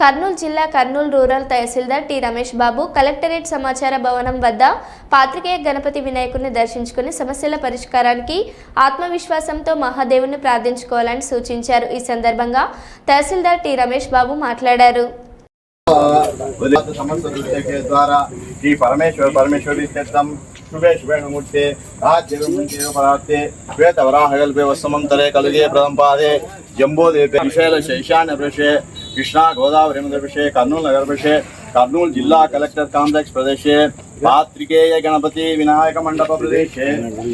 కర్నూలు జిల్లా Kurnool rural tahsildar T Ramesh Babu collectorate సమాచార భవనం వద్ద పాత్రికేయ గణపతి వినాయకుడిని దర్శించుకుని సమస్యల పరిష్కారానికి ఆత్మవిశ్వాసంతో మహాదేవుని ప్రార్థించుకోవాలని సూచించారు. ఈ సందర్భంగా తహసీల్దార్ టి రమేష్ బాబు మాట్లాడారు. ద్వారా ఈ కలిగే ప్రదంపాదే జంబోదేపే కృష్ణా గోదావరి విషయ కర్నూలు నగర విషయ కర్నూలు జిల్లా కలెక్టర్ కాంప్లెక్స్ ప్రదేశే పాత్రికేయ గణపతి వినాయక మండప ప్రదేశే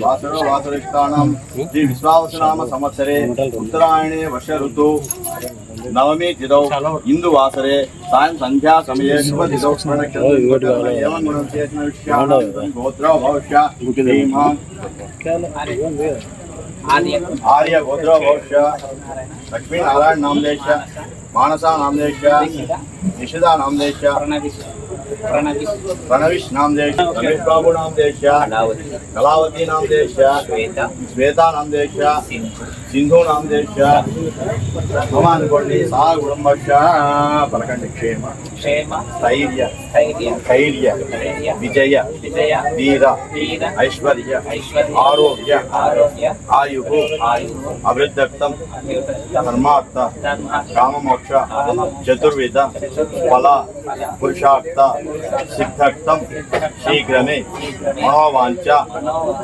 వాసర వాసరయుక్తానం శ్రీ విశ్వావసనామ సంవత్సరే ఉత్తరాయణే వర్ష ఋతు నవమి తిథౌ ఇందు వాసరే సాయం సంధ్యా సమయే శుభ తిథౌ గోత్ర భవిష్య सायं सन्ध्या समये शुभतिथौ एवं गुणविशेषणविषयाणां गोत्रो भविष्य श्रीमान् आर्य गोत्रो भविष्य लक्ष्मीनारायण नामदेश मानसा नामदेश निशिता नामदेश ప్రణవిష్ నామదేశ్ రమేష్ బాబు నామదేశ కళావతి నామదేశ శ్వేత నామదేశ సింధు నామదేశ మమ అనుకోండి సా కుటుంబక్ష పలకండి క్షేమ క్షేమ స్థైర్య ధైర్య విజయ విజయ వీర వీర ఐశ్వర్య ఐశ్వర్య ఆరోగ్య ఆరోగ్య ఆయు ఆయువు అభివృద్ధర్థం ధర్మార్థ కామమోక్ష చతుర్విధ ఫల పురుషార్థ सिद्धार्थम शीघ्र में महावांचा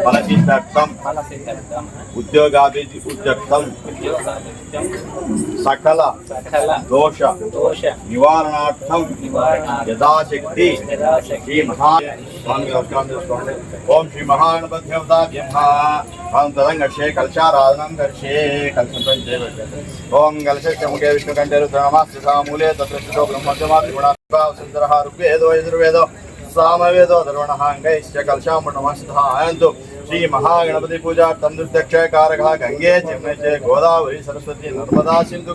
फल सिद्धार्थम उद्योगाभि उद्योक्तम, सकल, दोष, निवारणार्थम, यदाशक्ति श्री महान ओम श्री महान ब्रह्मे कलशाराधन कर्षे कलशं ओम कलशे मुखे विष्णुकंठे रुद्रनामास्य सामूले तत्र ब्रह्मस्य मा त्रिगुणा ముఖే విష్ణుకంఠే రుద్రమాస్య సామూలే తత్ర స్థితో బ్రహ్మజ్యమా త్రిగుణాభావ సుందరః ఋగ్వేదో యజుర్వేదో సామవేదో దర్వణः అంగైశ్చ కలశాముటమస్తః ఆయంతు శ్రీ మహాగణపతి పూజార్థం దుర్దక్షకారకः గంగే జమునే చ గోదావరి సరస్వతి నర్మదా సింధు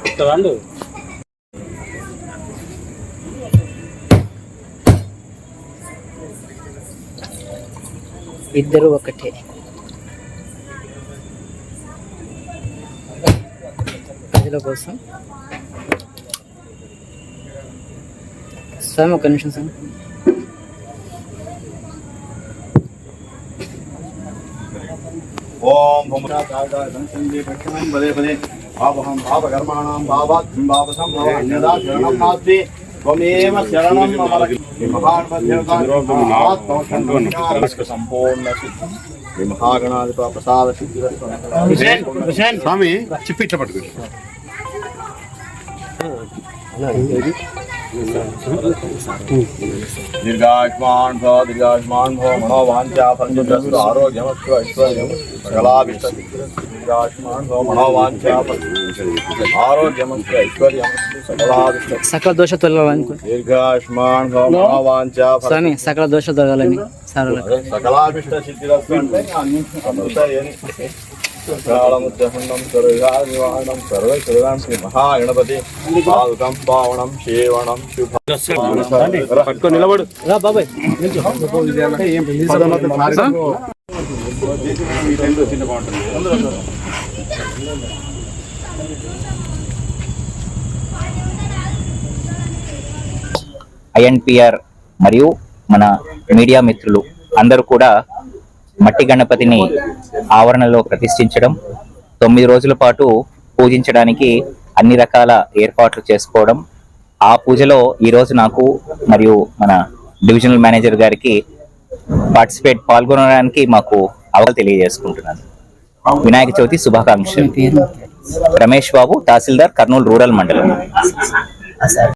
సమర్పయామి ఇద్దరు ఒకటే. ప్రజల కోసం. స్వామి ఒక నిమిషం స్వామి ఓం భూమరాజాగంసంగి దక్షిణం పదే పదే భావహం భావకర్మాణం భావాత్ భావసం భవ అన్యదా శరణం నాస్తి త్వమేవ శరణం మమ సంపూర్ణ సిద్ధి మహాగణాధిప ప్రసాద సిద్ధి స్వామి చిప్పి ఇట్లా పట్టుకో. దీర్ఘాయుష్మాన్ భవ దీర్ఘాయుష్మాన్ భవ మనోవాంఛా ఫలసిద్ధిరస్తు ఆరోగ్యమస్తు ఐశ్వర్యం సకలాభిష్ట ఆరోగ్యమస్తు ఐశ్వర్యమస్తు సకల దోష తొలగాలని దీర్ఘాయుష్మాన్ స్వామి సకల దోష తొలగాలని సకలాభిష్ట సిద్ధిరస్తు అంటే అన్ని అమృత ఏని కాళముద్రహండం సర్వనివారణం సర్వ సర్వాం శ్రీ మహాగణపతి పాదుకం పావనం శేవణం శుభ పట్టుకో నిలబడు బాబాయ్ ఐఎన్పిఆర్ మరియు మన మీడియా మిత్రులు అందరూ కూడా మట్టి గణపతిని ఆవరణలో ప్రతిష్ఠించడం తొమ్మిది రోజుల పాటు పూజించడానికి అన్ని రకాల ఏర్పాట్లు చేసుకోవడం ఆ పూజలో ఈరోజు నాకు మరియు మన డివిజనల్ మేనేజర్ గారికి పార్టిసిపేట్ పాల్గొనడానికి మాకు అవకాశం తెలియజేసుకుంటున్నాను. వినాయక చవితి శుభాకాంక్షలు. రమేష్ బాబు తహసీల్దార్ కర్నూలు రూరల్ మండలం.